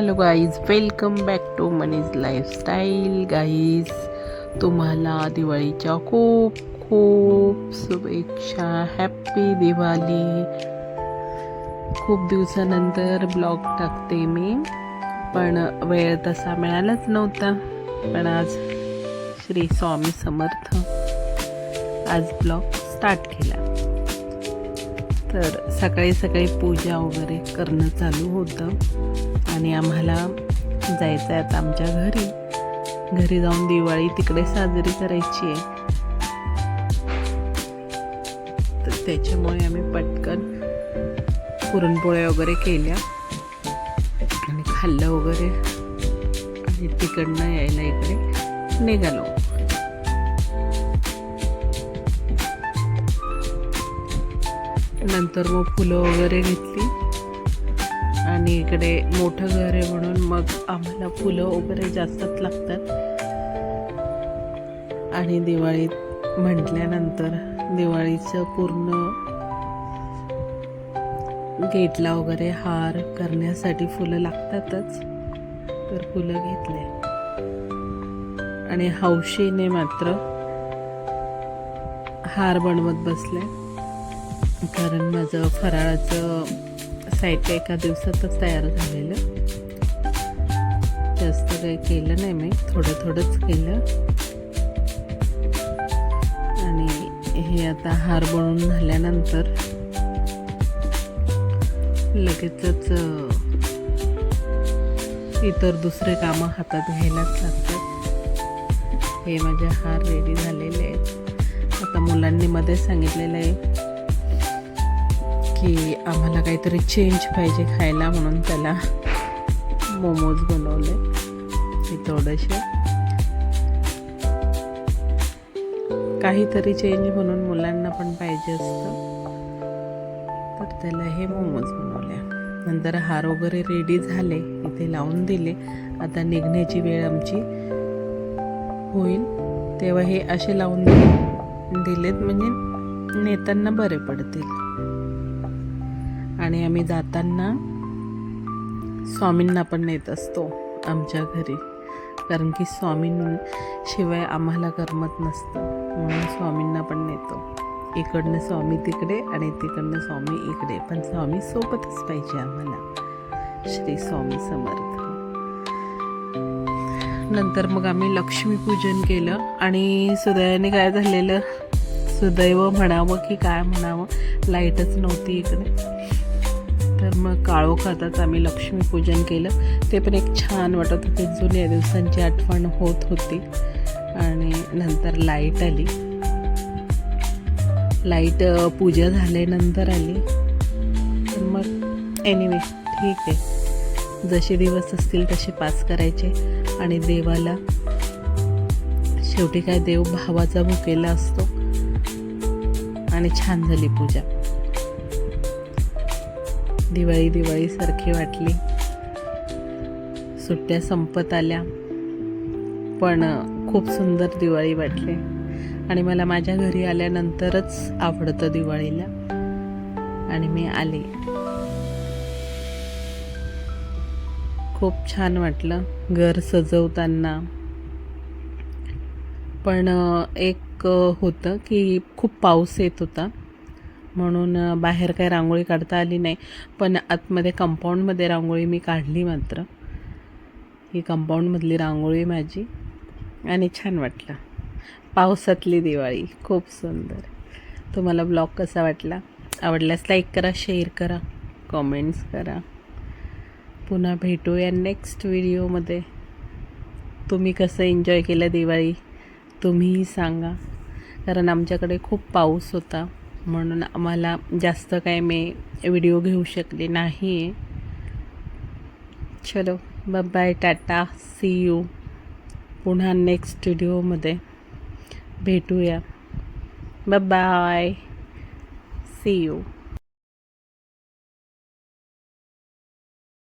Hello guys welcome back to मनीज lifestyle guys तुम्हाला दिवाळीच्या खूप खूप शुभेच्छा. हॅप्पी दिवाळी. खूप दिवसानंतर ब्लॉग टाकते मी. पण वेळ तसा मिळालाच नव्हता. पण आज श्री स्वामी समर्थ आज ब्लॉग स्टार्ट केला. तर सकाळी सकाळी पूजा वगैरे करणं चालू होतं. आणि आम्हाला जायचं आहे आता आमच्या घरी. घरी जाऊन दिवाळी तिकडे साजरी करायची आहे. तर त्याच्यामुळे आम्ही पटकन पुरणपोळ्या वगैरे केल्या. आणि खाल्लं वगैरे. आणि तिकडनं यायला इकडे निघालो. नंतर मग फुलं वगैरे घेतली. आणि इकडे मोठं घर आहे म्हणून मग आम्हाला फुलं वगैरे जास्तच लागतात. आणि दिवाळीत म्हटल्यानंतर दिवाळीचं पूर्ण गेटला वगैरे हार करण्यासाठी फुलं लागतातच. तर फुलं घेतले. आणि हौशीने मात्र हार बनवत बसले. कारण माझं फराळाचं साहित्य एका दिवसातच तयार झालेलं. जास्त काही केलं नाही मी थोडं थोडंच केलं. आणि हे आता हार बनवून झाल्यानंतर लगेचच इतर दुसरे कामं हातात घ्यायलाच लागतात. हे माझे हार रेडी झालेले आहेत. आता मुलांनी मध्ये सांगितलेलं आहे की आम्हाला काहीतरी चेंज पाहिजे खायला म्हणून त्याला मोमोज बनवले. हे थोडेसे. काहीतरी चेंज म्हणून मुलांना पण पाहिजे असतं. तर त्याला हे मोमोज बनवले. नंतर हार वगैरे रेडी झाले. इथे लावून दिले. आता निघण्याची वेळ आमची होईल. तेव्हा हे असे लावून दिलेत. म्हणजे नेताना बरे पडतील. आणि आम्ही जाताना स्वामींना पण नेत असतो आमच्या घरी. कारण की स्वामींशिवाय आम्हाला करमत नसतं. म्हणून स्वामींना पण नेतो. इकडनं स्वामी तिकडे आणि तिकडनं स्वामी इकडे. पण स्वामी सोबतच पाहिजे आम्हाला. श्री स्वामी समर्थ. नंतर मग आम्ही लक्ष्मीपूजन केलं आणि सुदैवाने काय झालेलं? सुदैव म्हणावं की काय म्हणावं? लाईटच नव्हती इकडे. तर मग काळोखातच आम्ही लक्ष्मीपूजन केलं. ते पण एक छान वाटत होते. जुन्या दिवसांची आठवण होत होती. आणि नंतर लाइट आली. लाइट पूजा झाल्यानंतर आली. तर मग एनिवे ठीक आहे. जसे दिवस असतील तसे पास करायचे. आणि देवाला शेवटी काय देव भावाचा भुकेला असतो. आणि छान झाली पूजा. दिवाळी दिवाळीसारखी वाटली. सुट्ट्या संपत आल्या. पण खूप सुंदर दिवाळी वाटली. आणि मला माझ्या घरी आल्यानंतरच आवडतं दिवाळीला. आणि मी आले. खूप छान वाटलं घर सजवताना. पण एक होतं की खूप पाऊस येत होता. म्हणून बाहेर काय रांगोळी काढता आली नाही. पण आतमध्ये कंपाऊंडमध्ये रांगोळी मी काढली मात्र. ही कंपाऊंडमधली रांगोळी माझी. आणि छान वाटलं. पावसातली दिवाळी. खूप सुंदर. तुम्हाला ब्लॉग कसा वाटला? आवडल्यास लाईक करा शेअर करा कॉमेंट्स करा. पुन्हा भेटूया नेक्स्ट व्हिडिओमध्ये. तुम्ही कसं एन्जॉय केलं दिवाळी? तुम्हीही सांगा. कारण आमच्याकडे खूप पाऊस होता. म्हणून आम्हाला जास्त काय मी व्हिडिओ घेऊ शकले नाही आहे चलो बाय टाटा सी यू पुन्हा नेक्स्ट व्हिडिओमध्ये भेटूया. Bye C you